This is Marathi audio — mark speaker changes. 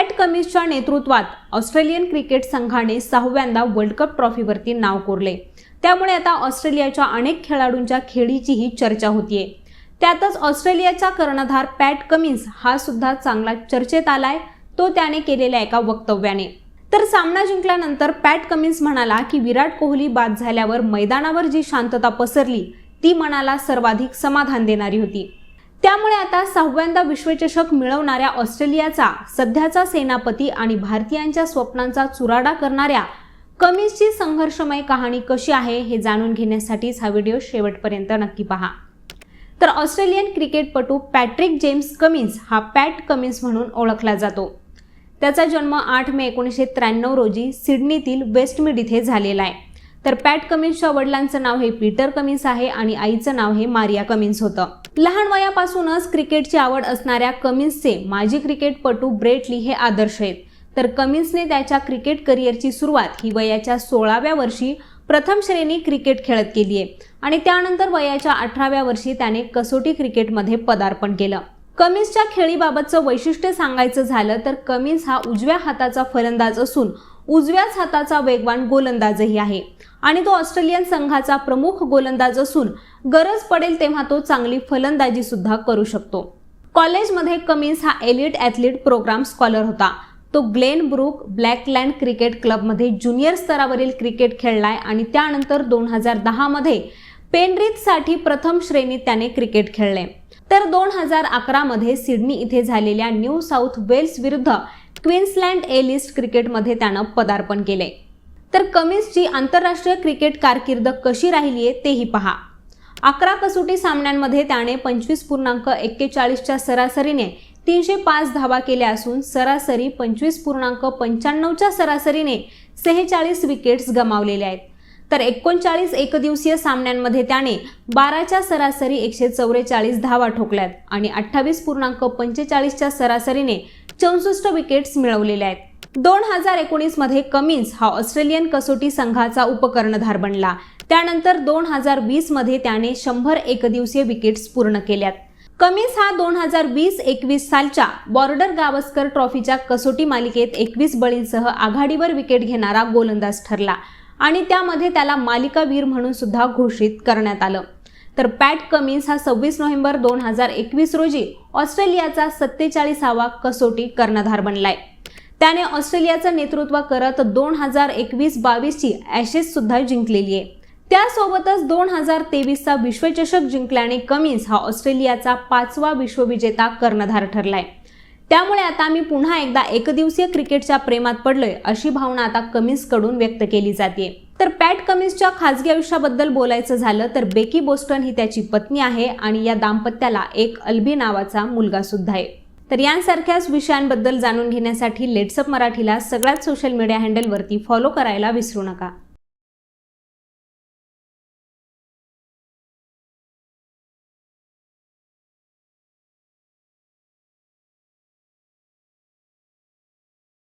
Speaker 1: पॅट कमिन्सच्या नेतृत्वात ऑस्ट्रेलियन क्रिकेट संघाने सहाव्यांदा वर्ल्ड कप ट्रॉफीवरती नाव कोरले. त्यामुळे आता ऑस्ट्रेलियाच्या अनेक खेळाडूंच्या खेळीचीही चर्चा होतीये. त्यातच ऑस्ट्रेलियाचा कर्णधार पॅट कमिन्स हा सुद्धा चांगला चर्चेत आलाय तो त्याने केलेल्या एका वक्तव्याने. तर सामना जिंकल्यानंतर पॅट कमिन्स म्हणाला की विराट कोहली बाद झाल्यावर मैदानावर जी शांतता पसरली ती मनाला सर्वाधिक समाधान देणारी होती. त्यामुळे आता सहाव्यांदा विश्वचषक मिळवणाऱ्या ऑस्ट्रेलियाचा सध्याचा सेनापती आणि भारतीयांच्या स्वप्नांचा चुराडा करणाऱ्या कमिन्सची संघर्षमय कहाणी कशी आहे हे जाणून घेण्यासाठीच हा व्हिडिओ शेवटपर्यंत नक्की पहा. तर ऑस्ट्रेलियन क्रिकेटपटू पॅट्रिक जेम्स कमिन्स हा पॅट कमिन्स म्हणून ओळखला जातो. त्याचा जन्म आठ मे एकोणीसशे त्र्याण्णव रोजी सिडनीतील वेस्टमिड इथे झालेला आहे. तर पॅट कमिन्सच्या वडिलांचं नाव हे पीटर कमिन्स आहे आणि आईचं नाव हे मारिया कमिन्स होतं. लहान वयापासूनच क्रिकेटची आवड असणाऱ्या कमिन्सचे माजी क्रिकेटपटू ब्रेट ली हे आदर्श आहेत. तर कमिन्सने त्याच्या क्रिकेट करिअरची सुरुवात ही वयाच्या सोळाव्या वर्षी प्रथम श्रेणी क्रिकेट खेळत केली आहे आणि त्यानंतर वयाच्या अठराव्या वर्षी त्याने कसोटी क्रिकेटमध्ये पदार्पण केलं. कमिन्सच्या खेळीबाबतचं वैशिष्ट्य सांगायचं झालं तर कमिन्स हा उजव्या हाताचा फलंदाज असून उजव्याच हाताचा वेगवान गोलंदाजही आहे. आणि तो ऑस्ट्रेलियन संघाचा प्रमुख गोलंदाज असून गरज पडेल तेव्हा तो चांगली फलंदाजी सुद्धा करू शकतो. कॉलेजमध्ये कमिन्स हा एलिट ॲथलीट प्रोग्राम स्कॉलर होता. तो ग्लेन ब्रुक ब्लॅकलँड क्रिकेट क्लबमध्ये ज्युनियर स्तरावरील क्रिकेट खेळलाय आणि त्यानंतर दोन हजार दहामध्ये पेनरिथसाठी प्रथम श्रेणीत त्याने क्रिकेट खेळले. तर दोन हजार अकरामध्ये सिडनी इथे झालेल्या न्यू साऊथ वेल्स विरुद्ध क्वीन्सलँड ए लिस्ट क्रिकेटमध्ये त्यानं पदार्पण केले. तर कमिन्सची आंतरराष्ट्रीय क्रिकेट कारकीर्द कशी राहिली आहे तेही पहा. अकरा कसोटी सामन्यांमध्ये त्याने पंचवीस पूर्णांक एक्केचाळीसच्या सरासरीने तीनशे पाच धावा केल्या असून सरासरी पंचवीस पूर्णांक पंच्याण्णवच्या सरासरीने सेहेचाळीस विकेट्स गमावलेल्या आहेत. तर एकोणचाळीस एकदिवसीय सामन्यांमध्ये त्याने बाराच्या सरासरी एकशे चौवेचाळीस धावा ठोकल्यात आणि अठ्ठावीस पूर्णांक पंचेचाळीसच्या सरासरीने चौसष्ट विकेट्स मिळवलेल्या आहेत. दोन हजार एकोणीसमध्ये कमिन्स हा ऑस्ट्रेलियन कसोटी संघाचा उपकर्णधार बनला. त्यानंतर दोन हजार वीसमध्ये त्याने शंभर एकदिवसीय विकेट्स पूर्ण केल्यात. कमिन्स हा दोन हजार वीस एकवीस सालच्या बॉर्डर गावस्कर ट्रॉफीच्या कसोटी मालिकेत एकवीस बळींसह आघाडीवर विकेट घेणारा गोलंदाज ठरला आणि त्यामध्ये त्याला मालिकावीर म्हणून सुद्धा घोषित करण्यात आलं. तर पॅट कमिन्स हा सव्वीस नोव्हेंबर दोन हजार एकवीस रोजी ऑस्ट्रेलियाचा सत्तेचाळीसावा कसोटी कर्णधार बनलाय. त्याने ऑस्ट्रेलियाचं नेतृत्व करत दोन हजार एकवीस बावीसची ॲशेस सुद्धा जिंकलेली आहे. त्यासोबतच दोन हजार तेवीसचा विश्वचषक जिंकल्याने कमिन्स हा ऑस्ट्रेलियाचा पाचवा विश्वविजेता कर्णधार ठरलाय. त्यामुळे आता मी पुन्हा एकदा एकदिवसीय क्रिकेटच्या प्रेमात पडलोय अशी भावना आता कमिन्सकडून व्यक्त केली जाते तर पॅट कमिन्सच्या खासगी आयुष्याबद्दल बोलायचं झालं तर बेकी बोस्टन ही त्याची पत्नी आहे आणि या दाम्पत्याला एक अल्बी नावाचा मुलगा सुद्धा आहे. तर यांसारख्याच विषयांबद्दल जाणून घेण्यासाठी लेट्सअप मराठीला सगळ्याच सोशल मीडिया हँडलवरती फॉलो करायला विसरू नका.